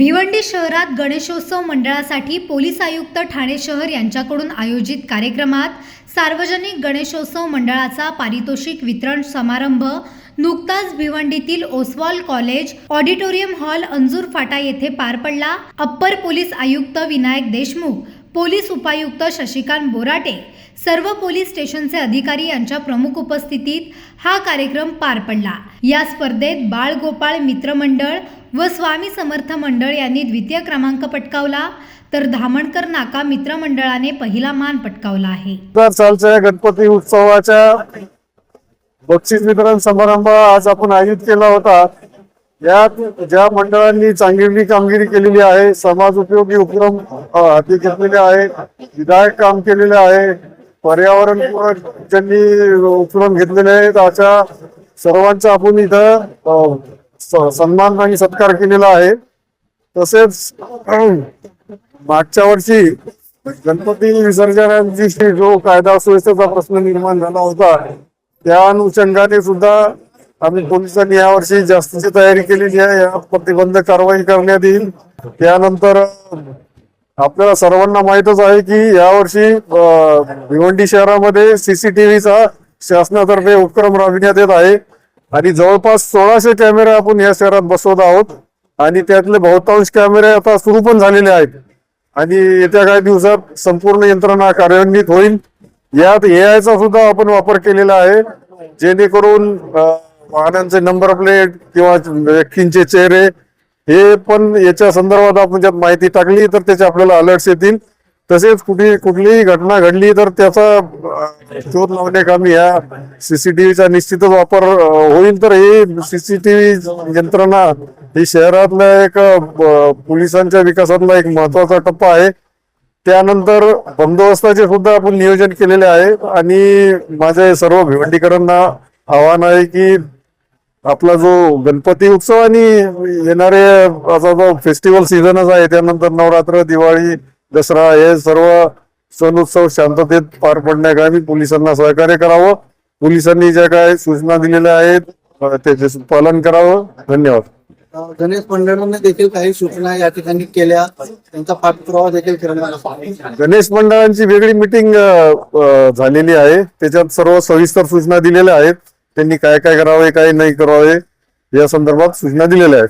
भिवंडी शहरात गणेशोत्सव मंडळासाठी पोलीस आयुक्त ठाणे शहर यांच्याकडून आयोजित कार्यक्रमात सार्वजनिक गणेशोत्सव मंडळाचा पारितोषिक वितरण समारंभ नुकताच भिवंडीतील Oswal college auditorium hall Anjur Phata येथे पार पडला. अप्पर पोलीस आयुक्त विनायक देशमुख पोलीस उपायुक्त शशिकांत बोराटे सर्व पोलीस स्टेशनचे अधिकारी यांच्या प्रमुख उपस्थितीत हा कार्यक्रम पार पडला. या स्पर्धेत बाळ गोपाळ मित्रमंडळ व स्वामी समर्थ मंडळ यांनी द्वितीय क्रमांक पटकावला तर धामणकर नाका मित्रमंडळाने पहिला मान पटकावला आहे. सालच्या गणपती उत्सवाच्या बक्षीस वितरण समारंभ आज आपण आयोजित केला होता. यात ज्या मंडळांनी चांगली कामगिरी केलेली आहे समाज उपयोगी उपक्रम हाती घेतलेले आहे विधायक काम केलेले आहे पर्यावरण ज्यांनी उपक्रम घेतलेले आहेत अशा सर्वांचा आपण इथं सन्मान आणि सत्कार केलेला आहे. तसेच मागच्या वर्षी गणपती विसर्जनाची जो कायदा सुव्यवस्थेचा प्रश्न निर्माण झाला होता त्या अनुषंगाने सुद्धा आम्ही पोलिसांनी यावर्षी जास्तीची तयारी केलेली आहे. या प्रतिबंध कारवाई करण्यात येईल. त्यानंतर आपल्याला सर्वांना माहितच आहे की यावर्षी भिवंडी शहरामध्ये सीसीटीव्हीचा शासनातर्फे उपक्रम राबविण्यात येत आहे. आणि जवळपास सोळाशे कॅमेरे आपण या शहरात बसवत आहोत. आणि त्यातले बहुतांश कॅमेरे आता सुरू पण झालेले आहेत. आणि येत्या काही दिवसात संपूर्ण यंत्रणा कार्यान्वित होईल. यात AI चा सुद्धा आपण वापर केलेला आहे. जेणेकरून वाहनांचे नंबर प्लेट किंवा व्यक्तींचे चेहरे हे पण याच्या संदर्भात आपण ज्यात माहिती टाकली तर त्याचे आपल्याला अलर्ट्स येतील. तसेच कुठे कुठलीही घटना घडली तर त्याचा शोध शोध लावण्याकामी या सीसीटीव्हीचा निश्चितच वापर होईल. तर ही सीसीटीव्ही यंत्रणा ही शहरातल्या एक पोलिसांच्या विकासातला एक महत्त्वाचा टप्पा आहे. त्यानंतर बंदोबस्ताचे सुद्धा आपण नियोजन केलेले आहे. आणि माझे सर्व भिवंडीकरांना आव्हान आहे की आपला जो गणपती उत्सव आणि येणारे असा जो फेस्टिवल सीझनच आहे त्यानंतर नवरात्र दिवाळी दसरा हे सर्व सण उत्सव शांततेत पार पडण्याकामी पोलिसांना सहकार्य करावं. पोलिसांनी ज्या काय सूचना दिलेल्या आहेत त्याचे पालन करावं. धन्यवाद. गणेश मंडळाने देखील काही सूचना या ठिकाणी केल्या. त्यांचा पाठपुरावा देखील गणेश मंडळांची वेगळी मिटिंग झालेली आहे. त्याच्यात सर्व सविस्तर सूचना दिलेल्या आहेत. त्यांनी काय काय करावे काय नाही करावे या संदर्भात सूचना दिलेल्या आहेत.